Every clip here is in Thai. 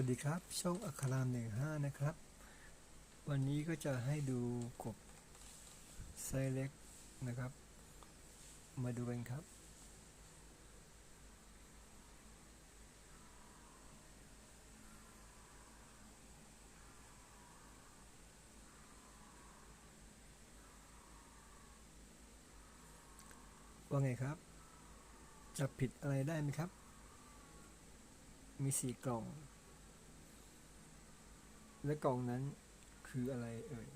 วัสดีครับ ช่องอัครามหนึ่งห้านะครับ วันนี้ก็จะให้ดูกบไซเล็กนะครับ มาดูกันครับ ว่าไงครับ จับผิดอะไรได้ไหมครับ มีสี่กล่อง และกล่องนั้นคืออะไรเอ่ย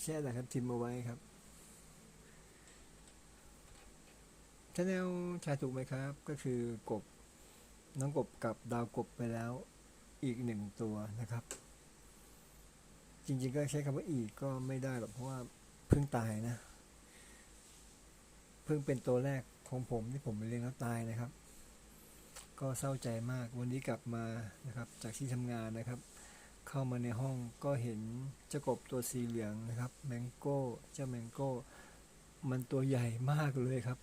แช่แต่ครับทิมเอาไว้ครับชาแนลชาถูกไหมครับ ก็คือกบน้องกบกับดาวกบไปแล้วอีกหนึ่งตัวนะครับ จริงๆก็ใช้คำว่าอีกก็ไม่ได้หรอกเพราะว่าเพิ่งตายนะ เพิ่งเป็นตัวแรกของผมที่ผมเลี้ยงแล้วตายนะครับ ก็เศร้าใจมากวันนี้กลับมานะครับจากที่ทำงานนะครับ เข้ามาในห้องก็เห็นเจ้ากบตัวสีเหลืองนะครับแมงโก้เจ้าแมงโก้มันตัวใหญ่มากเลยครับ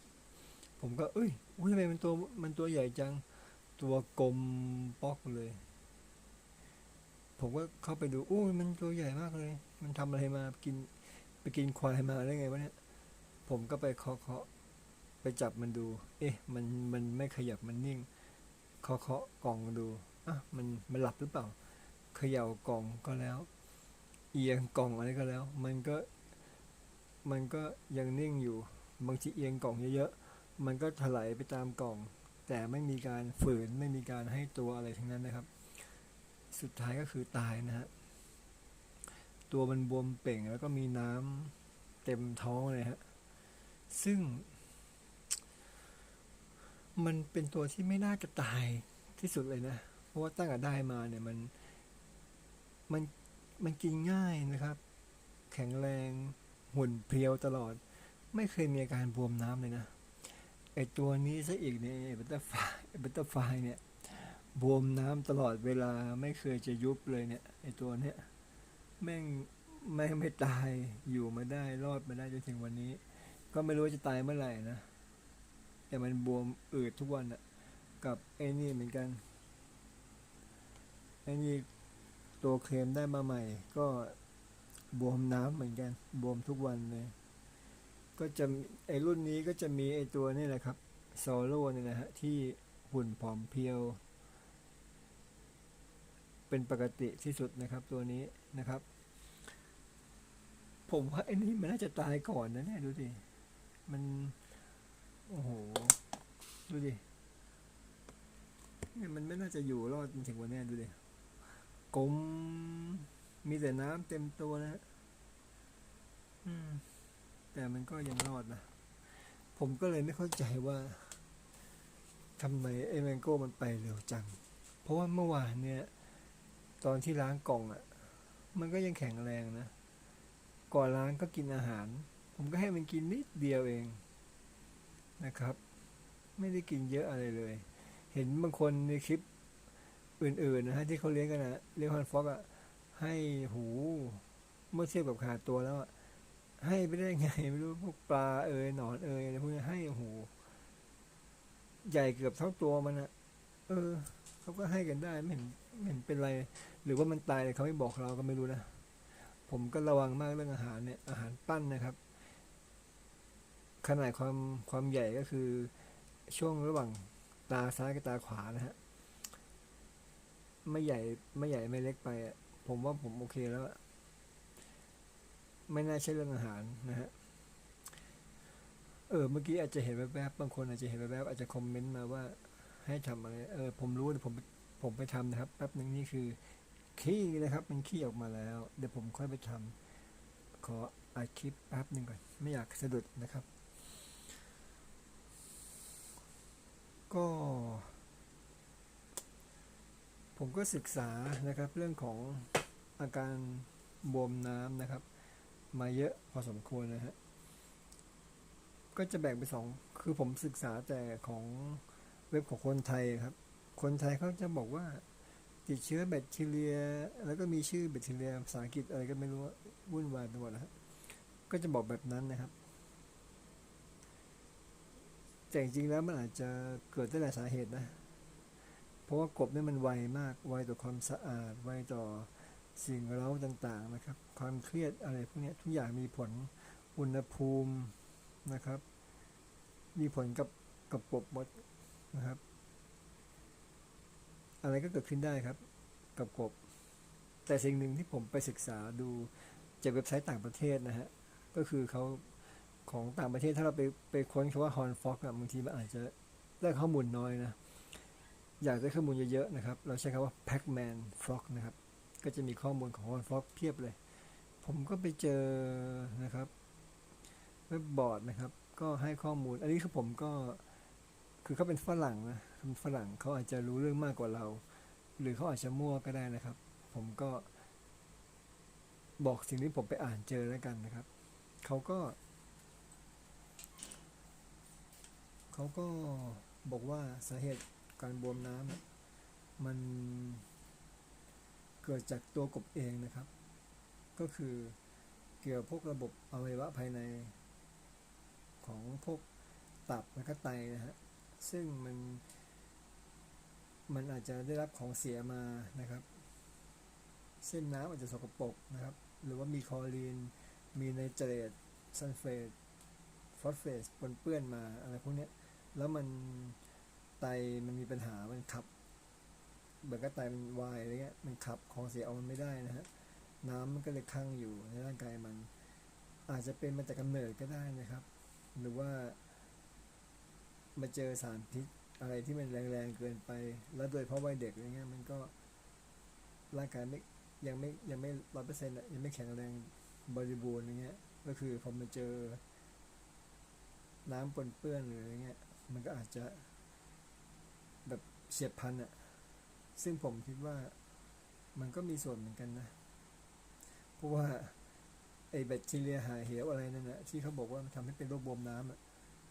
ผมก็เอ้ยอุ้ยทำไมมันตัวมันตัวใหญ่จังตัวกลมป๊อกเลย ผมก็เข้าไปดูโอ้มันตัวใหญ่มากเลย มันทำอะไรมากินไปกินควายมาได้ไงวะเนี่ยผมก็ไปเคาะเคาะไปจับมันดู เอ๊ะมันมันไม่ขยับมันนิ่ง เคาะเคาะกล่องดูอะมันมันหลับหรือเปล่าเขย่ากล่องก็แล้ว เอียงกล่องอะไรก็แล้ว มันก็ มันก็ยังนิ่งอยู่บางทีเอียงกล่องเยอะๆมันก็ถลายไปตามกล่อง แต่ไม่มีการฝืนไม่มีการให้ตัวอะไรทั้งนั้นนะครับ สุดท้ายก็คือตายนะฮะตัวมันบวมเป่งแล้วก็มีน้ำเต็มท้องเลยฮะซึ่ง มันเป็นตัวที่ไม่น่าจะตายที่สุดเลยนะ เพราะว่าตั้งแต่ได้มาเนี่ยมันมันมันกินง่ายนะครับ แข็งแรงหุ่นเพรียวตลอด ไม่เคยมีอาการบวมน้ำเลยนะไอตัวนี้ซะอีกเนี่ยบัตเตอร์ไฟบัตเตอร์ไฟเนี่ยบวมน้ำตลอดเวลาไม่เคยจะยุบเลยเนี่ยไอตัวเนี้ยแม่งแม่งไม่ตายอยู่มาได้รอดมาได้จนถึงวันนี้ ก็ไม่รู้ว่าจะตายเมื่อไหร่นะ แต่มันบวมอืดทุกวันอะกับไอ้นี่เหมือนกันไอ้นี่ตัวเคลมได้มาใหม่ ก็บวมน้ำเหมือนกัน บวมทุกวันเลย ก็จะไอ้รุ่นนี้ก็จะมีไอ้ตัวนี่แหละครับโซโล่เนี่ยนะฮะที่หุ่นผอมเพรียว เป็นปกติที่สุดนะครับตัวนี้นะครับ ผมว่าไอ้นี่มันน่าจะตายก่อนนะเนี่ยดูดิมัน โอ้โห ดูดิเนี่ยมันไม่น่าจะอยู่รอดจนถึงวันนี้ดูดิกลมมีแต่น้ำเต็มตัวนะฮะอืมแต่มันก็ยังรอดนะ ผมก็เลยไม่เข้าใจว่าทำไมไอ้แมงโก้มันไปเร็วจัง เพราะว่าเมื่อวานเนี่ย ตอนที่ล้างกล่องอะ่ะ มันก็ยังแข็งแรงนะ ก่อนล้างก็กินอาหาร ผมก็ให้มันกินนิดเดียวเองนะครับ ไม่ได้กินเยอะอะไรเลย เห็นบางคนในคลิปอื่นๆนะฮะที่เขาเลี้ยงกันนะเลี้ยงฮันฟอกอะให้หูเมื่อเทียบกับขาดตัวแล้วอะให้ไปได้ไงไม่รู้พวกปลาเอยหนอนเอยอะไรพวกนี้ให้โอ้โหใหญ่เกือบเท่าตัวมันอะเออเขาก็ให้กันได้ไม่เห็นไม่เห็นเป็นไร หรือว่ามันตายเขาไม่บอกเราก็ไม่รู้นะผมก็ระวังมากเรื่องอาหารเนี่ยอาหารปั้นนะครับ ขนาดความความใหญ่ก็คือ ช่วงระหว่างตาซ้ายกับตาขวานะฮะ ไม่ใหญ่ไม่ใหญ่ไม่เล็กไป ผมว่าผมโอเคแล้ว ไม่น่าใช่เรื่องอาหารนะฮะ เออ เมื่อกี้อาจจะเห็นแวบๆบางคนอาจจะเห็นแวบๆอาจจะคอมเมนต์มาว่า ให้ทำอะไร เออ ผมรู้เดี๋ยวผมผมไปทำนะครับ แป๊บหนึ่งนี่คือ ขี้นะครับ มันขี้ออกมาแล้ว เดี๋ยวผมค่อยไปทำขออัดคลิปแป๊บหนึ่งก่อน ไม่อยากสะดุดนะครับ ก็ ผมก็ศึกษานะครับเรื่องของอาการบวมน้ำนะครับ มาเยอะพอสมควรนะฮะก็จะแบ่งเป็นสองคือผมศึกษาแต่ของเว็บของคนไทยครับ คนไทยเขาจะบอกว่า ติดเชื้อแบคทีเรีย แล้วก็มีชื่อแบคทีเรียภาษาอังกฤษอะไรก็ไม่รู้วุ่นวายไปหมดนะฮะก็จะบอกแบบนั้นนะครับ แต่จริงๆแล้วมันอาจจะเกิดได้หลายสาเหตุนะ เพราะว่ากบเนี่ยมันไวมาก ไวต่อความสะอาด ไวต่อสิ่งเร้าต่างๆนะครับ ความเครียดอะไรพวกนี้ทุกอย่างมีผลอุณหภูมินะครับ มีผลกับกับกบหมดนะครับ อะไรก็เกิดขึ้นได้ครับ กับกบ แต่สิ่งหนึ่งที่ผมไปศึกษาดูจากเว็บไซต์ต่างประเทศนะฮะก็คือเขา ของต่างประเทศถ้าเราไปไปค้นคำว่า horn frog อะบางทีมันอาจจะได้ข้อมูลน้อยนะ อยากได้ข้อมูลเยอะๆนะครับ เราใช้คำว่า pac-man frog นะครับ ก็จะมีข้อมูลของ horn frog เพียบเลย ผมก็ไปเจอนะครับเว็บบอร์ดนะครับ ก็ให้ข้อมูล อันนี้คือผมก็คือเขาเป็นฝรั่งนะเป็นฝรั่งเขาอาจจะรู้เรื่องมากกว่าเรา หรือเขาอาจจะมั่วก็ได้นะครับ ผมก็บอกสิ่งที่ผมไปอ่านเจอแล้วกันนะครับเขาก็ เขาก็บอกว่าสาเหตุการบวมน้ำมันเกิดจากตัวกบเองนะครับ ก็คือเกี่ยวกับพวกระบบอวัยวะภายในของพวกตับและก็ไตนะฮะซึ่งมันมันอาจจะได้รับของเสียมานะครับ เส้นน้ำอาจจะสกปรกนะครับ หรือว่ามีคลอรีน มีไนเตรตซัลเฟตฟอสเฟตปนเปื้อนมาอะไรพวกนี้ แล้วมันไตมันมีปัญหามันขับเบิกก็ไตมันวายอะไรเงี้ยมันขับของเสียออกมันไม่ได้นะฮะน้ำมันก็เลยค้างอยู่ในร่างกายมัน อาจจะเป็นมาจากกำเนิดก็ได้นะครับ หรือว่า มาเจอสารพิษอะไรที่มันแรงๆเกินไป แล้วโดยเฉพาะวัยเด็กอะไรเงี้ยมันก็ร่างกายไม่ยังไม่ยังไม่ร้อยเปอร์เซ็นต์ยังไม่แข็งแรงบริบูรณ์อย่างเงี้ย ก็คือพอมาเจอ น้ำปนเปื้อนหรืออะไรเงี้ย มันก็อาจจะแบบเฉียบพันอะซึ่งผมคิดว่ามันก็มีส่วนเหมือนกันนะ เพราะว่าไอแบคทีเรียหาเหวอะไรนั่นนะที่เขาบอกว่ามันทำให้เป็นโรคบวมน้ำอะ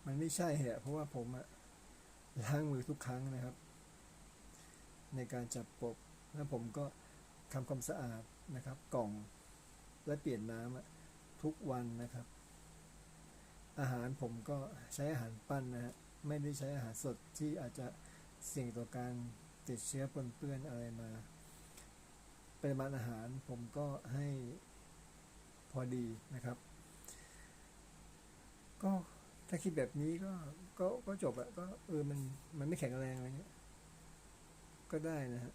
มันไม่ใช่เหรอะเพราะว่าผมอะล้างมือทุกครั้งนะครับ ในการจับปบแล้วผมก็ทำความสะอาดนะครับ กล่องและเปลี่ยนน้ำทุกวันนะครับ อาหารผมก็ใช้อาหารปั้นนะฮะ ไม่ได้ใช้อาหารสดที่อาจจะเสี่ยงต่อการติดเชื้อปนเปื้อนอะไรมาปริมาณอาหารผมก็ให้พอดีนะครับ ก็ถ้าคิดแบบนี้ก็ก็ก็จบอะก็เออมันมันไม่แข็งแรงอะไรเงี้ยก็ได้นะฮะ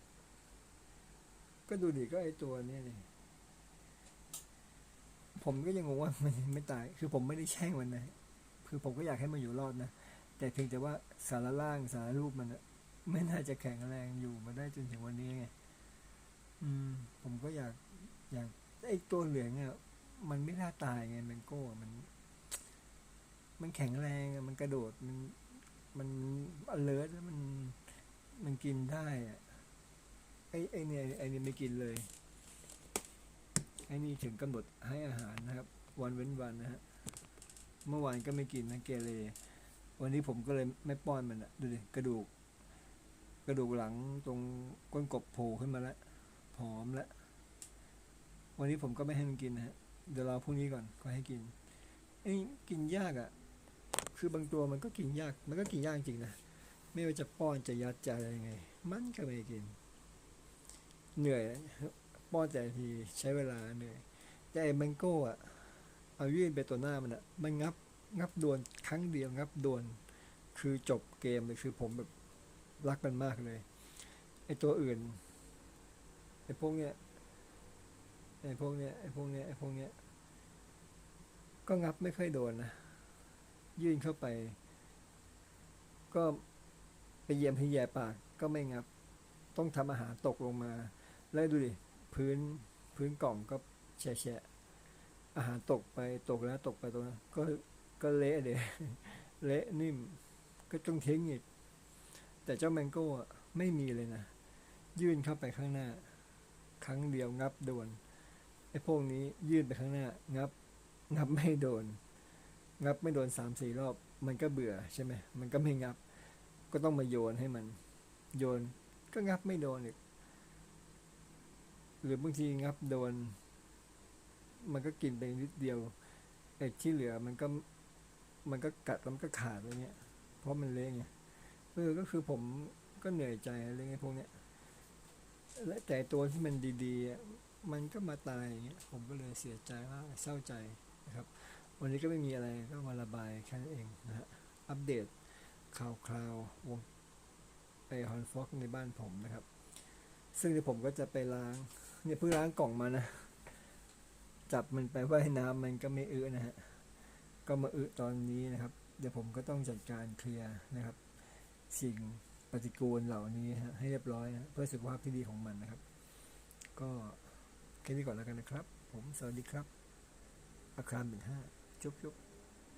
ก็ดูดิก็ไอตัวนี้ยนี่ผมก็ยังงงว่ามันไม่ตาย คือผมไม่ได้แช่งมันนะ คือผมก็อยากให้มันอยู่รอดนะ แต่เพียงแต่ว่าสารล่างสารรูปมันไม่น่าจะแข็งแรงอยู่มาได้จนถึงวันนี้ไงอืม ผมก็อยากอยากไอตัวเหลืองอะมันไม่น่าตายไงแมงโก้มัน มันแข็งแรงมันกระโดดมันมันอเลิร์แล้วมันมันกินได้อะไอไอเนี่ยไอเนี่ยไม่กินเลยไอ้นี่ถึงกำหนดให้อาหารนะครับ วันเว้นวันนะฮะเมื่อวานก็ไม่กินนะเกเร วันนี้ผมก็เลยไม่ป้อนมันอะดูดิกระดูก กระดูกหลังตรงก้นกบโผล่ขึ้นมาแล้วผอมแล้ววันนี้ผมก็ไม่ให้มันกินนะฮะเดี๋ยวรอพรุ่งนี้ก่อนก็ให้กินไอ้กินยากอะคือบางตัวมันก็กินยาก มันก็กินยากจริงนะไม่ว่าจะป้อนจะยัดจะอะไรยังไง มันก็ไม่กิน เหนื่อย ป้อนแต่ทีใช้เวลาเหนื่อย แต่ไอ้แมงโก้อะเอายื่นไปตัวหน้ามันอะมันงับ งับโดนครั้งเดียวงับโดนคือจบเกมเลยคือผมแบบรักมันมากเลยไอตัวอื่นไอพวกเนี้ยไอพวกเนี้ยไอพวกเนี้ยไอพวกเนี้ยก็งับไม่ค่อยโดนนะยื่นเข้าไป ก็ไปเยี่ยมที่แย่ปากก็ไม่งับ ต้องทำอาหารตกลงมา แล้วดูดิพื้นพื้นกล่องก็แฉะอาหารตกไปตกแล้วตกไปตรงนั้นก็ ก็เละเดยเละนิ่ม ก็ต้องทิ้งอีก แต่เจ้าแมงโก้ไม่มีเลยนะ ยื่นเข้าไปข้างหน้า ครั้งเดียวงับโดน ไอ้พวกนี้ยื่นไปข้างหน้า งับ งับไม่โดน งับไม่โดนสามสี่รอบ มันก็เบื่อใช่ไหม มันก็ไม่งับ ก็ต้องมาโยนให้มัน โยน ก็งับไม่โดนอีก หรือบางทีงับโดน มันก็กินไปนิดเดียวไอ้ที่เหลือมันก็ มันก็กัดแล้วมันก็ขาดอะไรเงี้ย เพราะมันเละไงเออก็คือผมก็เหนื่อยใจอะไรเงี้ยพวกเนี้ยและแต่ตัวที่มันดีๆมันก็มาตายอย่างเงี้ยผมก็เลยเสียใจมากเศร้าใจนะครับ วันนี้ก็ไม่มีอะไรก็มาระบายแค่นั้นเองนะฮะอัปเดตข่าวคราววงไอฮอนฟ็อกในบ้านผมนะครับ ซึ่งผมก็จะไปล้างเนี่ยเพิ่งล้างกล่องมานะ จับมันไปว่ายน้ำมันก็ไม่อื้อนะฮะ ก็มาอื้อตอนนี้นะครับ เดี๋ยวผมก็ต้องจัดการเคลียร์นะครับ สิ่งปฏิกูลเหล่านี้ฮะให้เรียบร้อยนะเพื่อสุขภาพที่ดีของมันนะครับ ก็แค่นี้ก่อนแล้วกันนะครับ ผมสวัสดีครับ อาคารหนึ่งห้าจุ๊บจุ๊บ